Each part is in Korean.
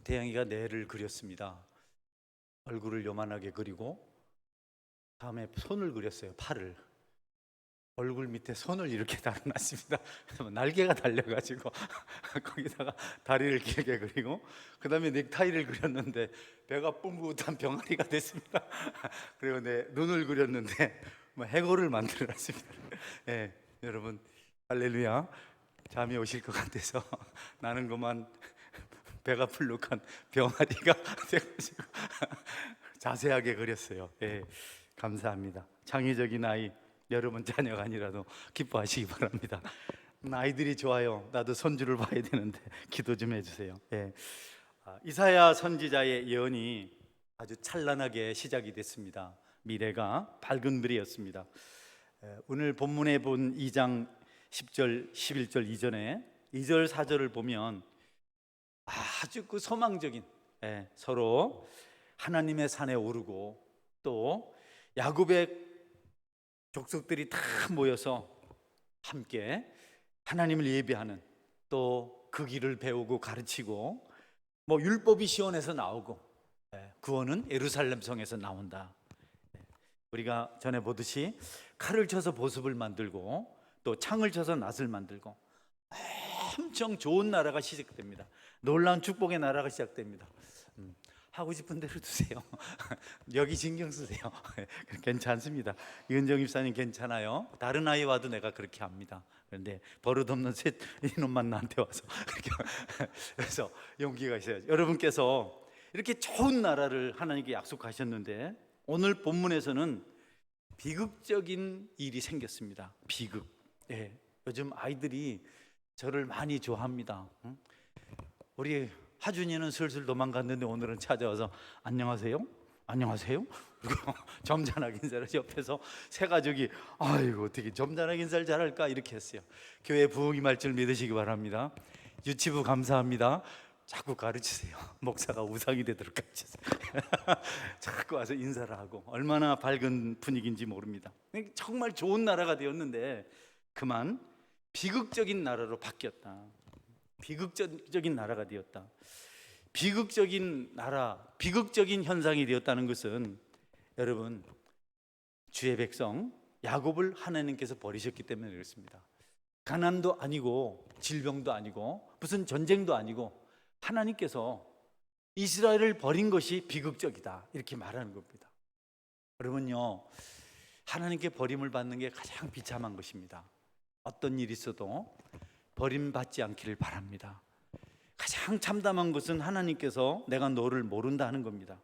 구태양이가 뇌를 그렸습니다. 얼굴을 요만하게 그리고 다음에 손을 그렸어요. 팔을. 얼굴 밑에 손을 이렇게 달아놨습니다. 그래서 날개가 달려가지고 거기다가 다리를 길게 그리고 그 다음에 넥타이를 그렸는데 배가 뿡긋한 병아리가 됐습니다. 그리고 내 눈을 그렸는데 뭐 해골을 만들어놨습니다. 예, 여러분 할렐루야 잠이 오실 것 같아서 나는 그만 배가 불룩한 병아리가 돼가지고 자세하게 그렸어요. 예, 감사합니다. 창의적인 아이 여러분 자녀가 아니라도 기뻐하시기 바랍니다. 음, 아이들이 좋아요. 나도 손주를 봐야 되는데 기도 좀 해주세요. 예. 아, 이사야 선지자의 예언이 아주 찬란하게 시작이 됐습니다. 미래가 밝은 미래였습니다. 에, 오늘 본문에 본 2장 10절, 11절 이전에 2절, 4절을 보면 아주 그 소망적인 예, 서로 하나님의 산에 오르고 또 야곱의 족속들이 다 모여서 함께 하나님을 예배하는 또 그 길을 배우고 가르치고 뭐 율법이 시온에서 나오고 예, 구원은 예루살렘 성에서 나온다. 예, 우리가 전에 보듯이 칼을 쳐서 보습을 만들고 또 창을 쳐서 낫을 만들고 엄청 좋은 나라가 시작됩니다. 놀라운 축복의 나라가 시작됩니다. 음, 하고 싶은 대로 두세요. 여기 신경 쓰세요. 괜찮습니다. 이은정 입사님 괜찮아요. 다른 아이 와도 내가 그렇게 합니다. 그런데 버릇없는 셋 이놈만 나한테 와서 그래서 용기가 있어야죠. 여러분께서 이렇게 좋은 나라를 하나님께 약속하셨는데 오늘 본문에서는 비극적인 일이 생겼습니다. 비극. 예. 요즘 아이들이 저를 많이 좋아합니다. 응? 우리 하준이는 슬슬 도망갔는데 오늘은 찾아와서 안녕하세요. 안녕하세요. 그리고 점잖하게 인사를 옆에서 새 가족이 아이고 어떻게 점잖하게 인사를 잘할까 이렇게 했어요. 교회 부흥이 말줄 믿으시기 바랍니다. 유치부 감사합니다. 자꾸 가르치세요. 목사가 우상이 되도록 가르치세요. 자꾸 와서 인사를 하고 얼마나 밝은 분위기인지 모릅니다. 정말 좋은 나라가 되었는데 그만 비극적인 나라로 바뀌었다. 비극적인 나라가 되었다. 비극적인 나라, 비극적인 현상이 되었다는 것은 여러분 주의 백성 야곱을 하나님께서 버리셨기 때문에 그렇습니다. 가난도 아니고 질병도 아니고 무슨 전쟁도 아니고 하나님께서 이스라엘을 버린 것이 비극적이다 이렇게 말하는 겁니다. 여러분요 하나님께 버림을 받는 게 가장 비참한 것입니다. 어떤 일이 있어도 버림받지 않기를 바랍니다. 가장 참담한 것은 하나님께서 내가 너를 모른다 하는 겁니다.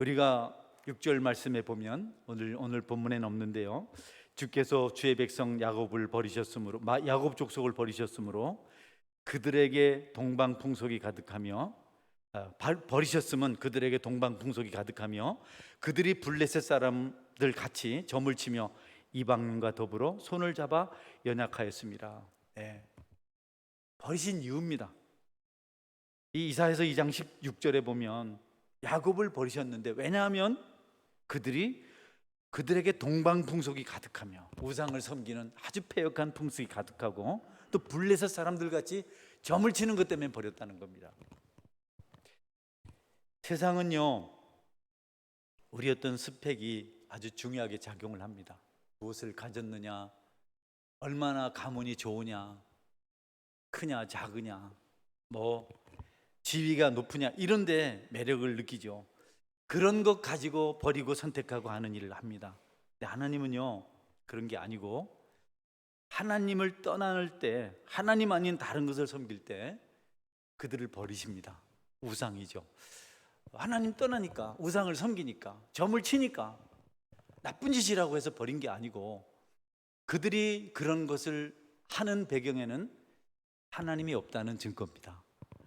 우리가 6절 말씀에 보면 오늘 오늘 본문에는 없는데요. 주께서 주의 백성 야곱을 버리셨으므로 마- 야곱 족속을 버리셨으므로 그들에게 동방 풍속이 가득하며 아, 발- 버리셨으면 그들에게 동방 풍속이 가득하며 그들이 블레셋 사람들 같이 점을 치며 이방인과 더불어 손을 잡아 연약하였습니다. 예. 버리신 이유입니다. 이 이사에서 2장 16절에 보면 야곱을 버리셨는데 왜냐하면 그들이 그들에게 동방 풍속이 가득하며 우상을 섬기는 아주 폐역한 풍속이 가득하고 또 블레셋 사람들 같이 점을 치는 것 때문에 버렸다는 겁니다. 세상은요 우리 어떤 스펙이 아주 중요하게 작용을 합니다. 무엇을 가졌느냐, 얼마나 가문이 좋으냐, 크냐 작으냐, 뭐 지위가 높으냐 이런데 매력을 느끼죠. 그런 것 가지고 버리고 선택하고 하는 일을 합니다. 근데 하나님은요 그런 게 아니고 하나님을 떠날 때 하나님 아닌 다른 것을 섬길 때 그들을 버리십니다. 우상이죠. 하나님 떠나니까 우상을 섬기니까 점을 치니까 나쁜 짓이라고 해서 버린 게 아니고 그들이 그런 것을 하는 배경에는 하나님이 없다는 증거입니다.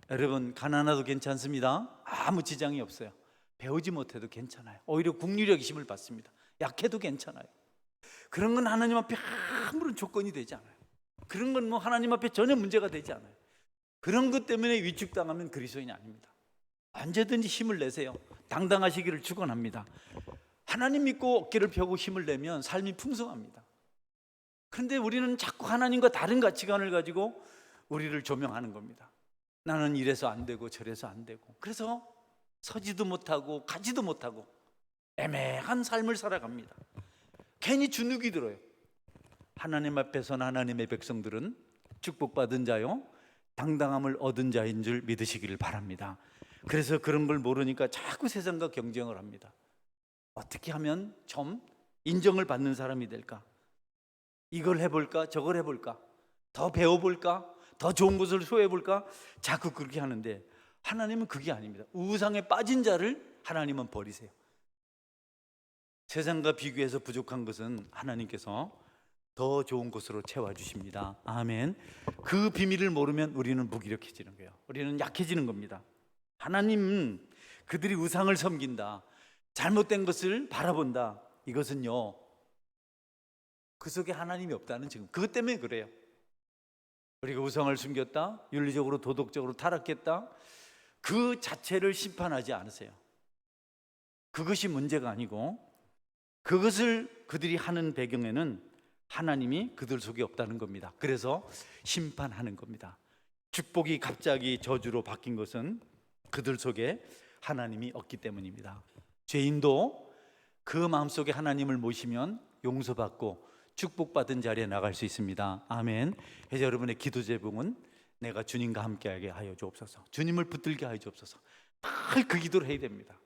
여러분 가난해도 괜찮습니다. 아무 지장이 없어요. 배우지 못해도 괜찮아요. 오히려 국리력 힘을 받습니다. 약해도 괜찮아요. 그런 건 하나님 앞에 아무런 조건이 되지 않아요. 그런 건 뭐 하나님 앞에 전혀 문제가 되지 않아요. 그런 것 때문에 위축당하면 그리스도인이 아닙니다. 언제든지 힘을 내세요. 당당하시기를 축원합니다. 하나님 믿고 어깨를 펴고 힘을 내면 삶이 풍성합니다. 그런데 우리는 자꾸 하나님과 다른 가치관을 가지고 우리를 조명하는 겁니다. 나는 이래서 안 되고 저래서 안 되고 그래서 서지도 못하고 가지도 못하고 애매한 삶을 살아갑니다. 괜히 주눅이 들어요. 하나님 앞에서는 하나님의 백성들은 축복받은 자요 당당함을 얻은 자인 줄 믿으시기를 바랍니다. 그래서 그런 걸 모르니까 자꾸 세상과 경쟁을 합니다. 어떻게 하면 좀 인정을 받는 사람이 될까? 이걸 해볼까? 저걸 해볼까? 더 배워볼까? 더 좋은 곳을 소해볼까? 자꾸 그렇게 하는데 하나님은 그게 아닙니다. 우상에 빠진 자를 하나님은 버리세요. 세상과 비교해서 부족한 것은 하나님께서 더 좋은 곳으로 채워주십니다. 아멘. 그 비밀을 모르면 우리는 무기력해지는 거예요. 우리는 약해지는 겁니다. 하나님 그들이 우상을 섬긴다. 잘못된 것을 바라본다. 이것은요. 그 속에 하나님이 없다는 지금 그것 때문에 그래요. 우리가 우상을 숨겼다. 윤리적으로 도덕적으로 타락했다. 그 자체를 심판하지 않으세요. 그것이 문제가 아니고 그것을 그들이 하는 배경에는 하나님이 그들 속에 없다는 겁니다. 그래서 심판하는 겁니다. 축복이 갑자기 저주로 바뀐 것은 그들 속에 하나님이 없기 때문입니다. 죄인도 그 마음속에 하나님을 모시면 용서받고 축복받은 자리에 나갈 수 있습니다. 아멘. 그래서 여러분의 기도 제목은 내가 주님과 함께하게 하여 주옵소서. 주님을 붙들게 하여 주옵소서. 늘 그 기도를 해야 됩니다.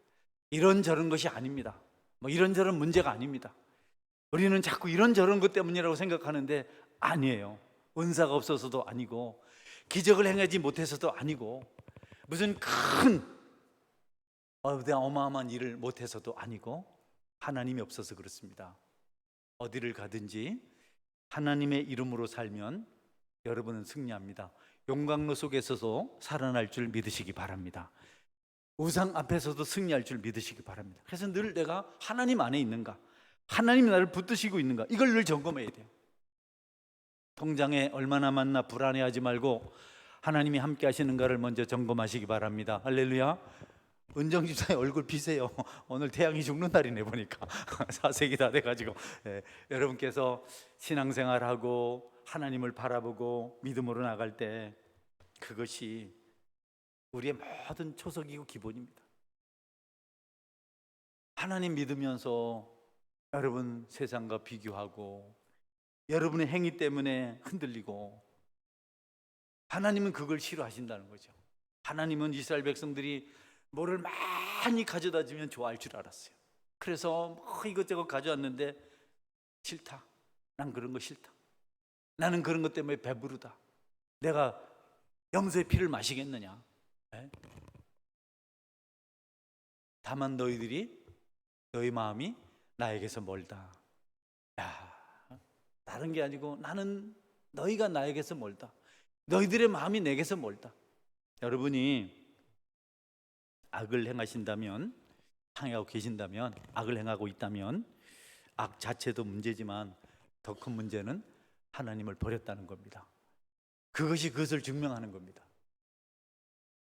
이런저런 것이 아닙니다. 뭐 이런저런 문제가 아닙니다. 우리는 자꾸 이런저런 것 때문이라고 생각하는데 아니에요. 은사가 없어서도 아니고 기적을 행하지 못해서도 아니고 무슨 큰 어마어마한 일을 못해서도 아니고 하나님이 없어서 그렇습니다. 어디를 가든지 하나님의 이름으로 살면 여러분은 승리합니다. 용광로 속에서도 살아날 줄 믿으시기 바랍니다. 우상 앞에서도 승리할 줄 믿으시기 바랍니다. 그래서 늘 내가 하나님 안에 있는가? 하나님이 나를 붙드시고 있는가? 이걸 늘 점검해야 돼요. 통장에 얼마나 많나 불안해하지 말고 하나님이 함께 하시는가를 먼저 점검하시기 바랍니다. 할렐루야. 은정 집사의 얼굴 비세요. 오늘 태양이 죽는 날이네 보니까 사색이 다 돼가지고 예, 여러분께서 신앙생활하고 하나님을 바라보고 믿음으로 나갈 때 그것이 우리의 모든 초석이고 기본입니다. 하나님 믿으면서 여러분 세상과 비교하고 여러분의 행위 때문에 흔들리고 하나님은 그걸 싫어하신다는 거죠. 하나님은 이스라엘 백성들이 뭐를 많이 가져다 주면 좋아할 줄 알았어요. 그래서 뭐 이것저것 가져왔는데 싫다. 난 그런 거 싫다. 나는 그런 것 때문에 배부르다. 내가 염소의 피를 마시겠느냐? 에? 다만 너희들이 너희 마음이 나에게서 멀다. 야, 다른 게 아니고 나는 너희가 나에게서 멀다. 너희들의 마음이 내게서 멀다. 여러분이 악을 행하신다면 행하고 계신다면 악을 행하고 있다면 악 자체도 문제지만 더 큰 문제는 하나님을 버렸다는 겁니다. 그것이 그것을 증명하는 겁니다.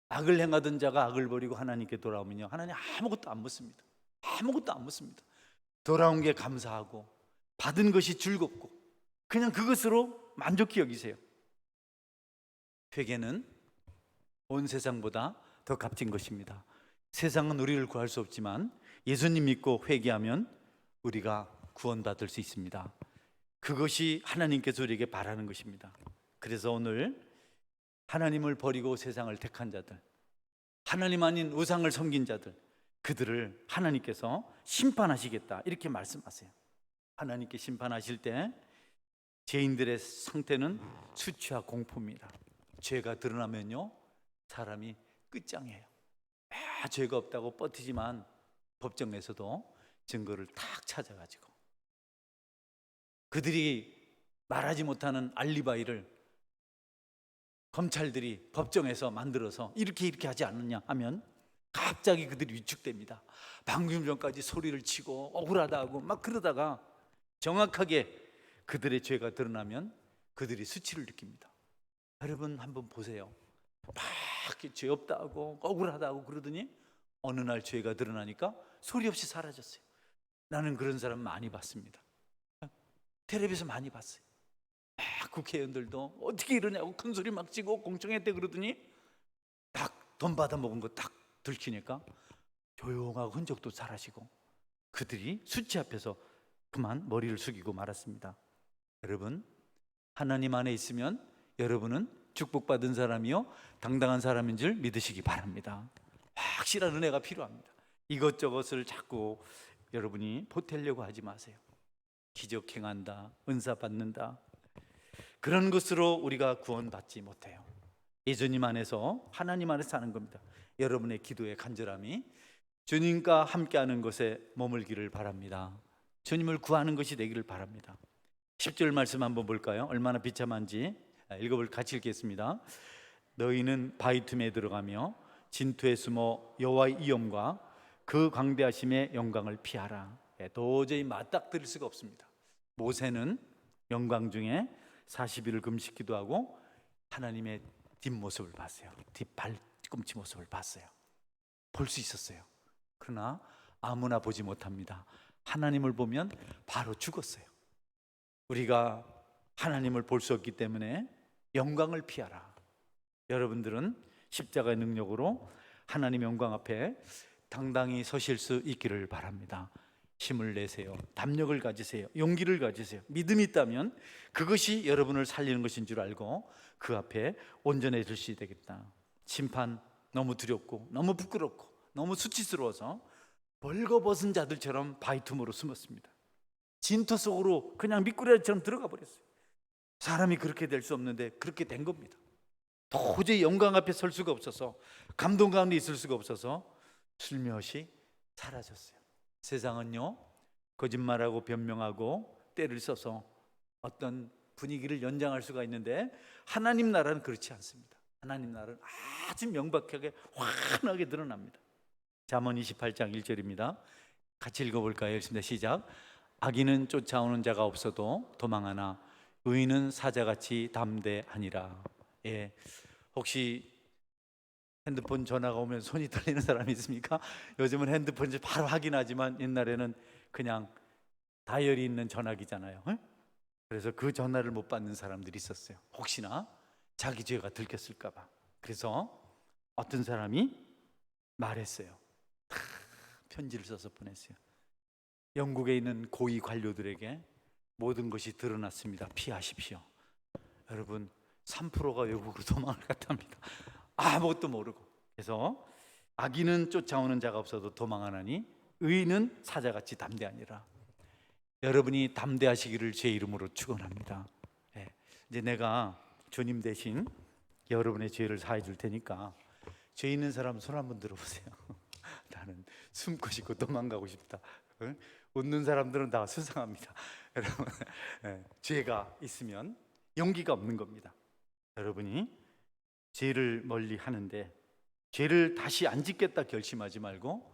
악을 행하던 자가 악을 버리고 하나님께 돌아오면요. 하나님 아무것도 안 묻습니다. 아무것도 안 묻습니다. 돌아온 게 감사하고 받은 것이 즐겁고 그냥 그것으로 만족히 여기세요. 회개는 온 세상보다 더 값진 것입니다. 세상은 우리를 구할 수 없지만 예수님 믿고 회개하면 우리가 구원받을 수 있습니다. 그것이 하나님께서 우리에게 바라는 것입니다. 그래서 오늘 하나님을 버리고 세상을 택한 자들, 하나님 아닌 우상을 섬긴 자들, 그들을 하나님께서 심판하시겠다. 이렇게 말씀하세요. 하나님께 심판하실 때 죄인들의 상태는 수치와 공포입니다. 죄가 드러나면요, 사람이 끝장이에요. 아, 죄가 없다고 뻗티지만 법정에서도 증거를 탁 찾아가지고 그들이 말하지 못하는 알리바이를 검찰들이 법정에서 만들어서 이렇게 이렇게 하지 않느냐 하면 갑자기 그들이 위축됩니다. 방금 전까지 소리를 치고 억울하다 하고 막 그러다가 정확하게 그들의 죄가 드러나면 그들이 수치를 느낍니다. 여러분 한번 보세요. 막죄 없다 하고 억울하다 하고 그러더니 어느 날 죄가 드러나니까 소리 없이 사라졌어요. 나는 그런 사람 많이 봤습니다. 텔레비에서 많이 봤어요. 막 국회의원들도 어떻게 이러냐고 큰 소리 막 치고 공청회 때 그러더니 딱 돈 받아 먹은 거 딱 들키니까 조용하고 흔적도 사라지고 그들이 수치 앞에서 그만 머리를 숙이고 말았습니다. 여러분 하나님 안에 있으면 여러분은 축복받은 사람이요 당당한 사람인 줄 믿으시기 바랍니다. 확실한 은혜가 필요합니다. 이것저것을 자꾸 여러분이 보태려고 하지 마세요. 기적 행한다, 은사 받는다. 그런 것으로 우리가 구원받지 못해요. 예수님 안에서 하나님 안에서 사는 겁니다. 여러분의 기도의 간절함이 주님과 함께하는 것에 머물기를 바랍니다. 주님을 구하는 것이 되기를 바랍니다. 10절 말씀 한번 볼까요? 얼마나 비참한지 읽어볼 같이 읽겠습니다. 너희는 바위 틈에 들어가며 진토에 숨어 여호와의 이엄과 그 광대하심의 영광을 피하라. 예, 도저히 맞닥뜨릴 수가 없습니다. 모세는 영광 중에 40일을 금식기도 하고 하나님의 뒷모습을 봤어요. 뒷발꿈치 모습을 봤어요. 볼 수 있었어요. 그러나 아무나 보지 못합니다. 하나님을 보면 바로 죽었어요. 우리가 하나님을 볼 수 없기 때문에 영광을 피하라. 여러분들은 십자가의 능력으로 하나님 영광 앞에 당당히 서실 수 있기를 바랍니다. 힘을 내세요. 담력을 가지세요. 용기를 가지세요. 믿음이 있다면 그것이 여러분을 살리는 것인 줄 알고 그 앞에 온전해질 수 되겠다. 심판 너무 두렵고 너무 부끄럽고 너무 수치스러워서 벌거벗은 자들처럼 바위틈으로 숨었습니다. 진토 속으로 그냥 미꾸라지처럼 들어가 버렸어요. 사람이 그렇게 될 수 없는데 그렇게 된 겁니다. 도저히 영광 앞에 설 수가 없어서 감동 가운데 있을 수가 없어서 슬며시 사라졌어요. 세상은요 거짓말하고 변명하고 때를 써서 어떤 분위기를 연장할 수가 있는데 하나님 나라는 그렇지 않습니다. 하나님 나라는 아주 명백하게 환하게 드러납니다. 잠언 28장 1절입니다. 같이 읽어볼까요? 읽습니다. 시작. 악인은 쫓아오는 자가 없어도 도망하나 의인은 사자같이 담대하니라. 예, 혹시 핸드폰 전화가 오면 손이 떨리는 사람이 있습니까? 요즘은 핸드폰 이제 바로 확인하지만 옛날에는 그냥 다이어리 있는 전화기잖아요. 예? 그래서 그 전화를 못 받는 사람들이 있었어요. 혹시나 자기 죄가 들켰을까봐. 그래서 어떤 사람이 말했어요. 다 편지를 써서 보냈어요. 영국에 있는 고위 관료들에게 모든 것이 드러났습니다. 피하십시오. 여러분 3%가 외국으로 도망을 갔답니다. 아무것도 모르고. 그래서 악인은 쫓아오는 자가 없어도 도망하나니 의인은 사자같이 담대하니라. 여러분이 담대하시기를 제 이름으로 축원합니다. 예. 이제 내가 주님 대신 여러분의 죄를 사해 줄 테니까 죄 있는 사람 손 한번 들어보세요. 나는 숨고 싶고 도망가고 싶다. 응? 웃는 사람들은 다 수상합니다. 여러분, 예, 죄가 있으면 용기가 없는 겁니다. 여러분이 죄를 멀리 하는데 죄를 다시 안 짓겠다 결심하지 말고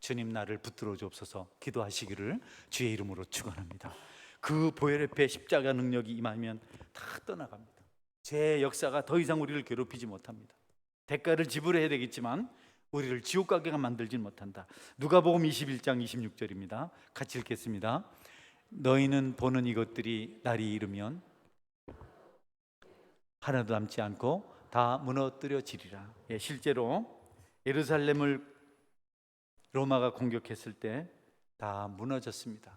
주님 나를 붙들어 주옵소서 기도하시기를 주의 이름으로 축원합니다. 그 보혈 앞에 십자가 능력이 임하면 다 떠나갑니다. 죄의 역사가 더 이상 우리를 괴롭히지 못합니다. 대가를 지불해야 되겠지만 우리를 지옥 가게가 만들지 못한다. 누가복음 21장 26절입니다. 같이 읽겠습니다. 너희는 보는 이것들이 날이 이르면 하나도 남지 않고 다 무너뜨려지리라. 예, 실제로 예루살렘을 로마가 공격했을 때 다 무너졌습니다.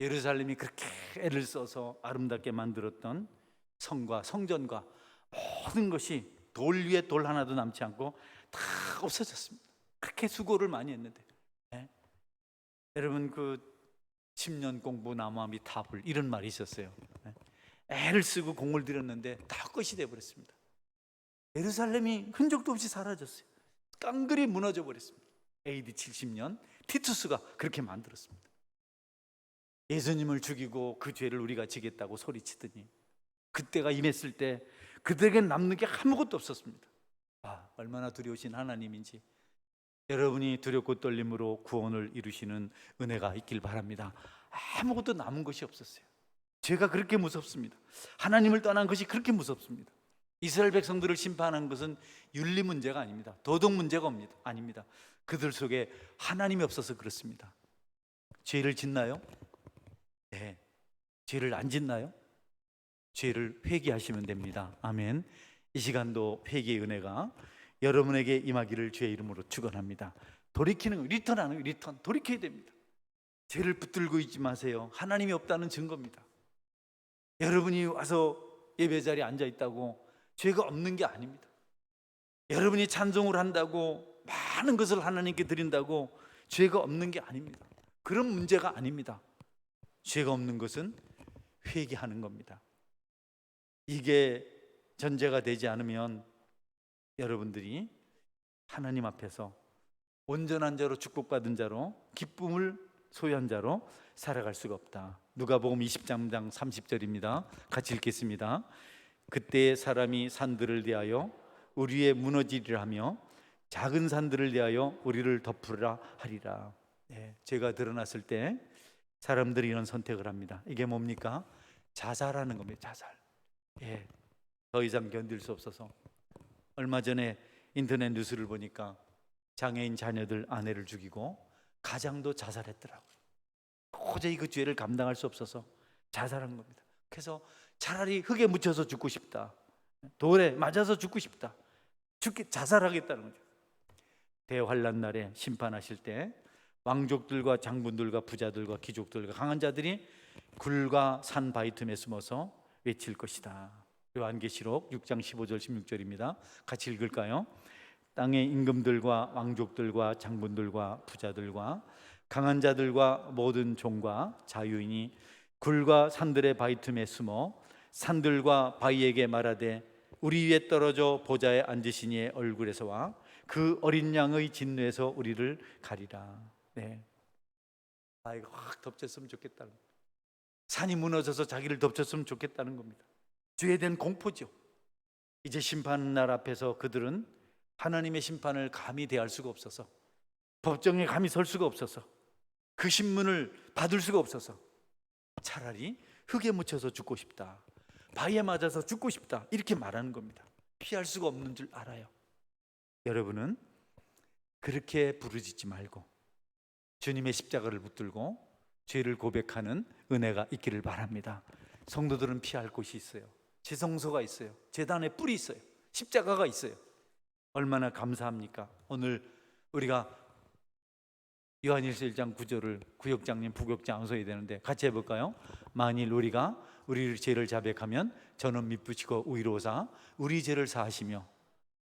예루살렘이 그렇게 애를 써서 아름답게 만들었던 성과 성전과 모든 것이 돌 위에 돌 하나도 남지 않고 다 없어졌습니다. 그렇게 수고를 많이 했는데 예? 여러분 그 10년 공부 나무함이 타불 이런 말이 있었어요. 예? 애를 쓰고 공을 들였는데 다 끝이 돼 버렸습니다. 예루살렘이 흔적도 없이 사라졌어요. 깡그리 무너져 버렸습니다. AD 70년 티투스가 그렇게 만들었습니다. 예수님을 죽이고 그 죄를 우리가 지겠다고 소리치더니 그때가 임했을 때 그들에게 남는 게 아무것도 없었습니다. 아, 얼마나 두려우신 하나님인지 여러분이 두렵고 떨림으로 구원을 이루시는 은혜가 있길 바랍니다. 아무것도 남은 것이 없었어요. 죄가 그렇게 무섭습니다. 하나님을 떠난 것이 그렇게 무섭습니다. 이스라엘 백성들을 심판한 것은 윤리 문제가 아닙니다. 도덕 문제가 아닙니다. 그들 속에 하나님이 없어서 그렇습니다. 죄를 짓나요? 네. 죄를 안 짓나요? 죄를 회개하시면 됩니다. 아멘. 이 시간도 회개의 은혜가 여러분에게 임하기를 주의 이름으로 축원합니다. 돌이키는 거, 리턴하는 거, 리턴 돌이켜야 됩니다. 죄를 붙들고 있지 마세요. 하나님이 없다는 증거입니다. 여러분이 와서 예배 자리에 앉아 있다고 죄가 없는 게 아닙니다. 여러분이 찬송을 한다고 많은 것을 하나님께 드린다고 죄가 없는 게 아닙니다. 그런 문제가 아닙니다. 죄가 없는 것은 회개하는 겁니다. 이게 전제가 되지 않으면 여러분들이 하나님 앞에서 온전한 자로 축복받은 자로 기쁨을 소유한 자로 살아갈 수가 없다. 누가복음 20장 30절입니다. 같이 읽겠습니다. 그때 사람이 산들을 대하여 우리의 무너지리라 하며 작은 산들을 대하여 우리를 덮으라 하리라. 네, 죄가 드러났을 때 사람들이 이런 선택을 합니다. 이게 뭡니까? 자살하는 겁니다. 자살. 예, 더 이상 견딜 수 없어서 얼마 전에 인터넷 뉴스를 보니까 장애인 자녀들 아내를 죽이고 가장도 자살했더라고요. 도저히 그 죄를 감당할 수 없어서 자살한 겁니다. 그래서 차라리 흙에 묻혀서 죽고 싶다. 돌에 맞아서 죽고 싶다. 죽기 자살하겠다는 거죠. 대환란 날에 심판하실 때 왕족들과 장군들과 부자들과 귀족들과 강한 자들이 굴과 산 바위 틈에 숨어서 외칠 것이다. 요한계시록 6장 15절 16절입니다. 같이 읽을까요? 땅의 임금들과 왕족들과 장군들과 부자들과 강한 자들과 모든 종과 자유인이 굴과 산들의 바위 틈에 숨어 산들과 바위에게 말하되 우리 위에 떨어져 보좌에 앉으신 이의 얼굴에서와 그 어린 양의 진노에서 우리를 가리라. 네. 아 이거 확 덮쳤으면 좋겠다는. 산이 무너져서 자기를 덮쳤으면 좋겠다는 겁니다. 죄에 대한 공포죠. 이제 심판 날 앞에서 그들은 하나님의 심판을 감히 대할 수가 없어서 법정에 감히 설 수가 없어서 그 신문을 받을 수가 없어서 차라리 흙에 묻혀서 죽고 싶다. 바위에 맞아서 죽고 싶다. 이렇게 말하는 겁니다. 피할 수가 없는 줄 알아요. 여러분은 그렇게 부르짖지 말고 주님의 십자가를 붙들고 죄를 고백하는 은혜가 있기를 바랍니다. 성도들은 피할 곳이 있어요. 지성소가 있어요. 재단에 뿔이 있어요. 십자가가 있어요. 얼마나 감사합니까? 오늘 우리가 요한일서 1장 9절을 구역장님 부역장 안서야 되는데 같이 해볼까요? 만일 우리가 우리 죄를 자백하면 저는 미쁘시고 의로사 우리 죄를 사하시며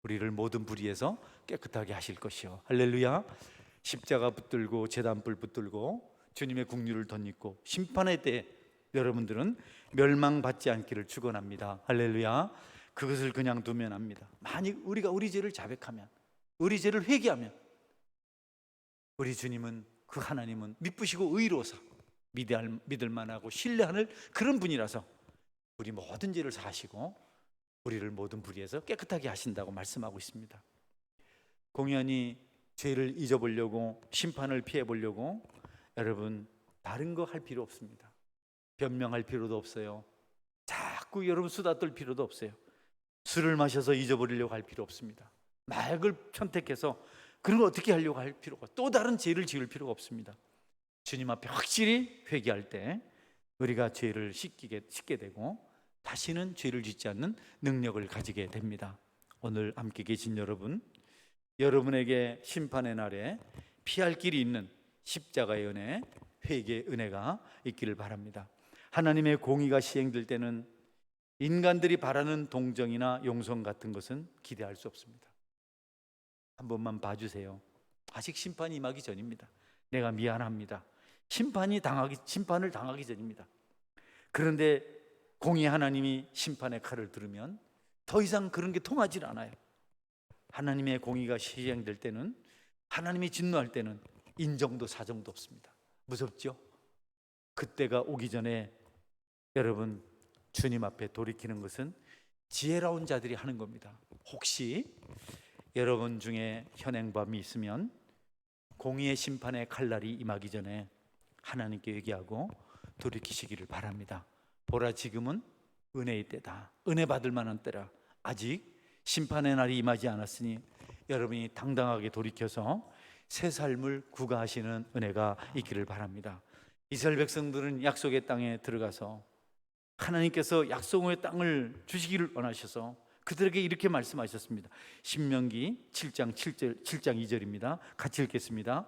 우리를 모든 불의에서 깨끗하게 하실 것이요 할렐루야 십자가 붙들고 재단불 붙들고 주님의 국류를 덧입고 심판의 때 여러분들은 멸망받지 않기를 축원합니다 할렐루야 그것을 그냥 두면 합니다 만약 우리가 우리 죄를 자백하면 우리 죄를 회개하면 우리 주님은 그 하나님은 미쁘시고 의로사 믿을, 믿을 만하고 신뢰하는 그런 분이라서 우리 모든 죄를 사시고 우리를 모든 불의에서 깨끗하게 하신다고 말씀하고 있습니다. 공연히 죄를 잊어보려고 심판을 피해 보려고 여러분 다른 거 할 필요 없습니다. 변명할 필요도 없어요. 자꾸 여러분 수다 떨 필요도 없어요. 술을 마셔서 잊어버리려고 할 필요 없습니다. 마약을 선택해서 그런 거 어떻게 하려고 할 필요가 또 다른 죄를 지을 필요가 없습니다. 주님 앞에 확실히 회개할 때 우리가 죄를 씻기게 씻게 되고 다시는 죄를 짓지 않는 능력을 가지게 됩니다. 오늘 함께 계신 여러분, 여러분에게 심판의 날에 피할 길이 있는 십자가의 은혜, 회개의 은혜가 있기를 바랍니다. 하나님의 공의가 시행될 때는 인간들이 바라는 동정이나 용서 같은 것은 기대할 수 없습니다. 한 번만 봐주세요. 아직 심판이 임하기 전입니다. 내가 미안합니다. 심판이 당하기 심판을 당하기 전입니다. 그런데 공의 하나님이 심판의 칼을 들으면 더 이상 그런 게 통하지 않아요. 하나님의 공의가 시행될 때는 하나님이 진노할 때는 인정도 사정도 없습니다. 무섭죠? 그때가 오기 전에 여러분 주님 앞에 돌이키는 것은 지혜로운 자들이 하는 겁니다. 혹시 여러분 중에 현행범이 있으면 공의의 심판의 칼날이 임하기 전에 하나님께 얘기하고 돌이키시기를 바랍니다. 보라 지금은 은혜의 때다. 은혜 받을 만한 때라. 아직 심판의 날이 임하지 않았으니 여러분이 당당하게 돌이켜서 새 삶을 구가하시는 은혜가 있기를 바랍니다. 이스라엘 백성들은 약속의 땅에 들어가서 하나님께서 약속의 땅을 주시기를 원하셔서 그들에게 이렇게 말씀하셨습니다. 신명기 7장 7절 7장 2절입니다. 같이 읽겠습니다.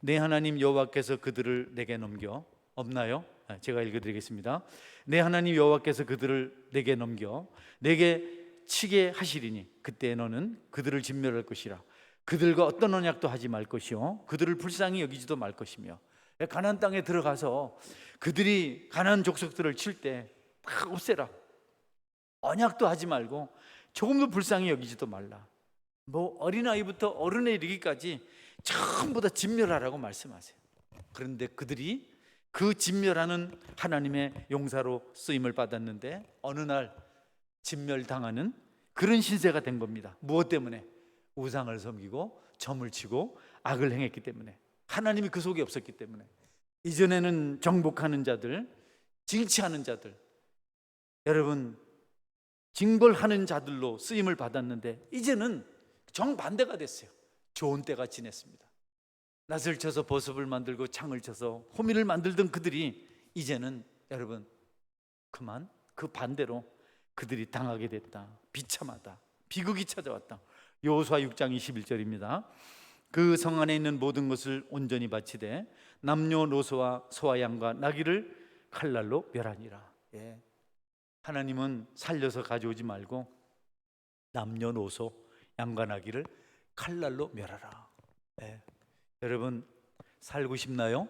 내 하나님 여호와께서 그들을 내게 넘겨 없나요? 아, 제가 읽어드리겠습니다. 내 하나님 여호와께서 그들을 내게 넘겨 내게 치게 하시리니 그때 너는 그들을 진멸할 것이라. 그들과 어떤 언약도 하지 말 것이요 그들을 불쌍히 여기지도 말 것이며 가나안 땅에 들어가서 그들이 가나안 족속들을 칠 때 다 없애라. 언약도 하지 말고 조금도 불쌍히 여기지도 말라. 뭐 어린아이부터 어른에 이르기까지 전부 다 진멸하라고 말씀하세요. 그런데 그들이 그 진멸하는 하나님의 용사로 쓰임을 받았는데 어느 날 진멸당하는 그런 신세가 된 겁니다. 무엇 때문에? 우상을 섬기고 점을 치고 악을 행했기 때문에 하나님이 그 속에 없었기 때문에 이전에는 정복하는 자들, 징치하는 자들 여러분 징벌하는 자들로 쓰임을 받았는데 이제는 정반대가 됐어요. 좋은 때가 지냈습니다. 낫을 쳐서 버섯을 만들고 창을 쳐서 호미를 만들던 그들이 이제는 여러분 그만 그 반대로 그들이 당하게 됐다. 비참하다. 비극이 찾아왔다. 여호수아 6장 21절입니다. 그 성 안에 있는 모든 것을 온전히 바치되 남녀노소와 소와 양과 나귀를 칼날로 멸하니라. 예. 하나님은 살려서 가져오지 말고 남녀노소 나귀를 칼날로 멸하라. 예. 여러분 살고 싶나요?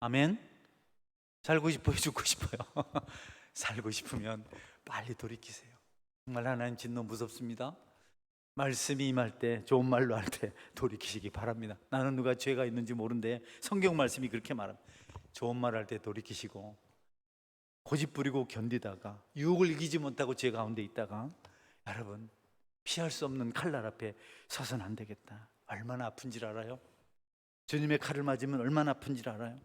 아멘. 살고 싶어요, 죽고 싶어요. 살고 싶으면 빨리 돌이키세요. 정말 하나님 진노 무섭습니다. 말씀이 임할 때 좋은 말로 할 때 돌이키시기 바랍니다. 나는 누가 죄가 있는지 모르는데 성경 말씀이 그렇게 말합니다. 좋은 말 할 때 돌이키시고 고집 부리고 견디다가 유혹을 이기지 못하고 죄 가운데 있다가 여러분 피할 수 없는 칼날 앞에 서선 안 되겠다. 얼마나 아픈지 알아요? 주님의 칼을 맞으면 얼마나 아픈지 알아요?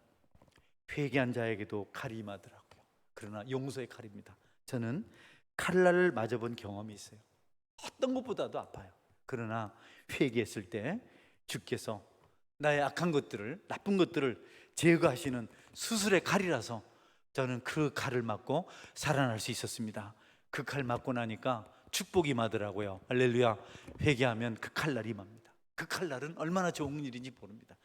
회개한 자에게도 칼이 임하더라고요. 그러나 용서의 칼입니다. 저는 칼날을 맞아본 경험이 있어요. 어떤 것보다도 아파요. 그러나 회개했을 때 주께서 나의 악한 것들을 나쁜 것들을 제거하시는 수술의 칼이라서 저는 그 칼을 맞고 살아날 수 있었습니다. 그 칼 맞고 나니까 축복이 임하더라고요. 할렐루야. 회개하면 그 칼날이 임합니다. 그 칼날은 얼마나 좋은 일인지 모릅니다.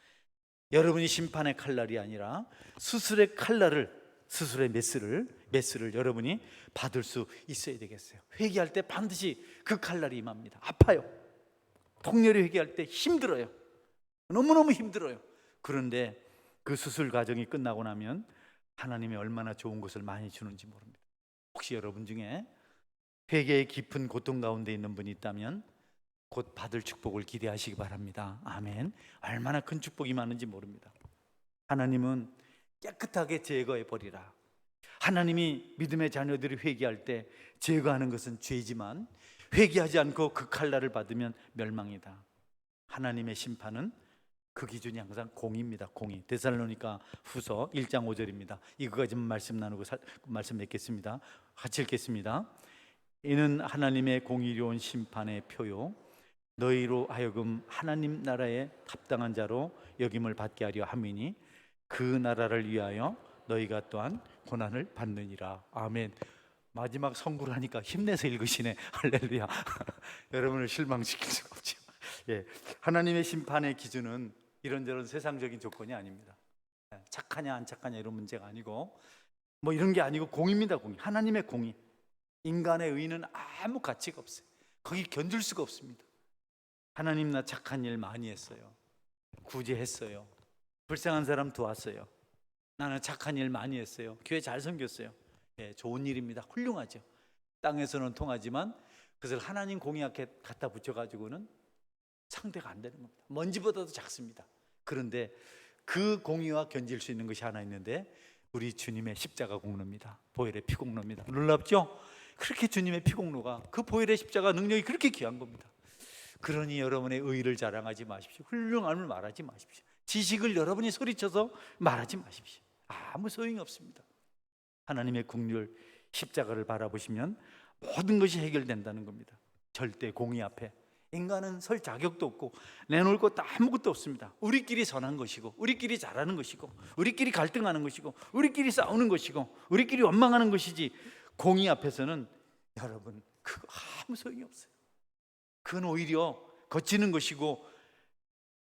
여러분이 심판의 칼날이 아니라 수술의 칼날을 수술의 메스를 메스를 여러분이 받을 수 있어야 되겠어요. 회개할 때 반드시 그 칼날이 임합니다. 아파요. 통렬히 회개할 때 힘들어요. 너무너무 힘들어요. 그런데 그 수술 과정이 끝나고 나면 하나님이 얼마나 좋은 것을 많이 주는지 모릅니다. 혹시 여러분 중에 회개의 깊은 고통 가운데 있는 분이 있다면 곧 받을 축복을 기대하시기 바랍니다. 아멘. 얼마나 큰 축복이 많은지 모릅니다. 하나님은 깨끗하게 제거해 버리라. 하나님이 믿음의 자녀들이 회개할 때 제거하는 것은 죄지만 회개하지 않고 그 칼날을 받으면 멸망이다. 하나님의 심판은 그 기준이 항상 공입니다. 공이. 데살로니가 후서 1장 5절입니다. 이거까지만 말씀 나누고 살, 말씀 맺겠습니다. 같이 읽겠습니다. 이는 하나님의 공의로운 심판의 표요 너희로 하여금 하나님 나라에 합당한 자로 여김을 받게 하려 함이니 그 나라를 위하여 너희가 또한 고난을 받느니라. 아멘. 마지막 선구를 하니까 힘내서 읽으시네. 할렐루야. 여러분을 실망시킬 수가 없죠. 예. 하나님의 심판의 기준은 이런저런 세상적인 조건이 아닙니다. 예, 착하냐 안 착하냐 이런 문제가 아니고 뭐 이런 게 아니고 공입니다. 공이. 하나님의 공이. 인간의 의는 아무 가치가 없어요. 거기 견줄 수가 없습니다. 하나님 나 착한 일 많이 했어요. 구제했어요. 불쌍한 사람 도왔어요. 나는 착한 일 많이 했어요. 교회 잘 섬겼어요. 예, 좋은 일입니다. 훌륭하죠. 땅에서는 통하지만 그것을 하나님 공약에 갖다 붙여가지고는 상대가 안 되는 겁니다. 먼지보다도 작습니다. 그런데 그 공의와 견질 수 있는 것이 하나 있는데 우리 주님의 십자가 공로입니다. 보혈의 피 공로입니다. 놀랍죠? 그렇게 주님의 피 공로가 그 보혈의 십자가 능력이 그렇게 귀한 겁니다. 그러니 여러분의 의를 자랑하지 마십시오. 훌륭함을 말하지 마십시오. 지식을 여러분이 소리쳐서 말하지 마십시오. 아무 소용이 없습니다. 하나님의 국률 십자가를 바라보시면 모든 것이 해결된다는 겁니다. 절대 공의 앞에 인간은 설 자격도 없고 내놓을 것도 아무것도 없습니다. 우리끼리 선한 것이고 우리끼리 잘하는 것이고 우리끼리 갈등하는 것이고 우리끼리 싸우는 것이고 우리끼리 원망하는 것이지 공의 앞에서는 여러분 그거 아무 소용이 없어요. 그건 오히려 거치는 것이고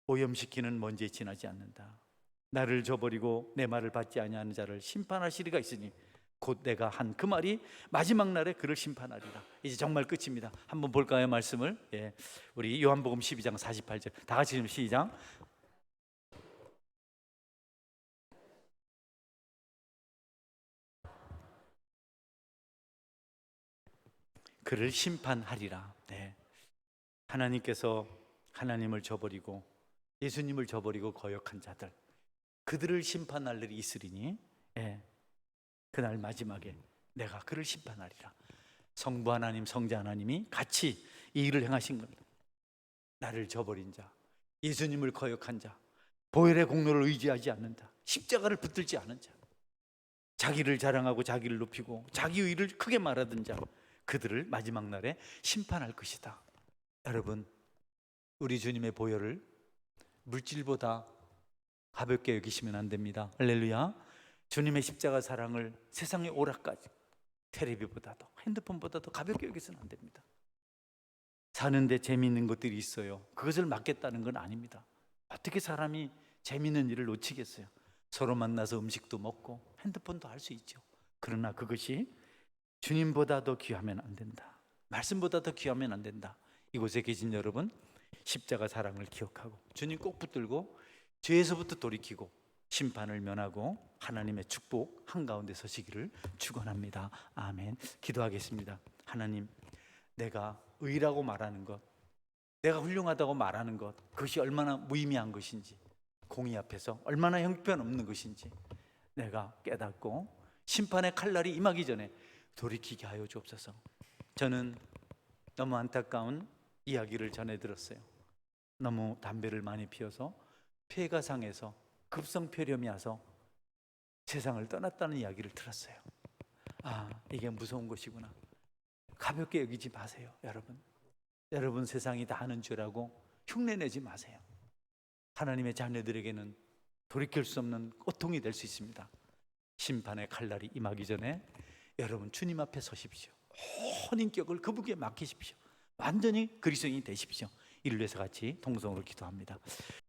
오염시키는 먼지에 지나지 않는다. 나를 저버리고 내 말을 받지 아니하는 자를 심판하시리가 있으니 곧 내가 한 그 말이 마지막 날에 그를 심판하리라. 이제 정말 끝입니다. 한번 볼까요 말씀을? 예, 우리 요한복음 12장 48절 다 같이 좀 시작. 그를 심판하리라. 네. 하나님께서 하나님을 저버리고 예수님을 저버리고 거역한 자들 그들을 심판할 일이 있으리니 예. 그날 마지막에 내가 그를 심판하리라. 성부 하나님, 성자 하나님이 같이 이 일을 행하신 겁니다. 나를 저버린 자, 예수님을 거역한 자, 보혈의 공로를 의지하지 않는다. 십자가를 붙들지 않은 자, 자기를 자랑하고 자기를 높이고 자기 의를 크게 말하던 자, 그들을 마지막 날에 심판할 것이다. 여러분, 우리 주님의 보혈을 물질보다 가볍게 여기시면 안 됩니다. 할렐루야. 주님의 십자가 사랑을 세상의 오락까지 텔레비보다도 핸드폰보다도 가볍게 여기서는 안 됩니다. 사는데 재미있는 것들이 있어요. 그것을 막겠다는 건 아닙니다. 어떻게 사람이 재미있는 일을 놓치겠어요? 서로 만나서 음식도 먹고 핸드폰도 할 수 있죠. 그러나 그것이 주님보다 더 귀하면 안 된다. 말씀보다 더 귀하면 안 된다. 이곳에 계신 여러분 십자가 사랑을 기억하고 주님 꼭 붙들고 죄에서부터 돌이키고 심판을 면하고 하나님의 축복 한가운데 서시기를 축원합니다. 아멘. 기도하겠습니다. 하나님, 내가 의라고 말하는 것, 내가 훌륭하다고 말하는 것, 그것이 얼마나 무의미한 것인지, 공의 앞에서 얼마나 형편없는 것인지 내가 깨닫고 심판의 칼날이 임하기 전에 돌이키게 하여 주옵소서. 저는 너무 안타까운 이야기를 전해 들었어요. 너무 담배를 많이 피워서 폐가 상해서 급성폐렴이 와서 세상을 떠났다는 이야기를 들었어요. 아, 이게 무서운 것이구나. 가볍게 여기지 마세요, 여러분. 여러분 세상이 다 하는 죄라고 흉내내지 마세요. 하나님의 자녀들에게는 돌이킬 수 없는 고통이 될 수 있습니다. 심판의 칼날이 임하기 전에 여러분 주님 앞에 서십시오. 온 인격을 그분께 맡기십시오. 완전히 그리스도인이 되십시오. 위해서 같이 통성으로 기도합니다.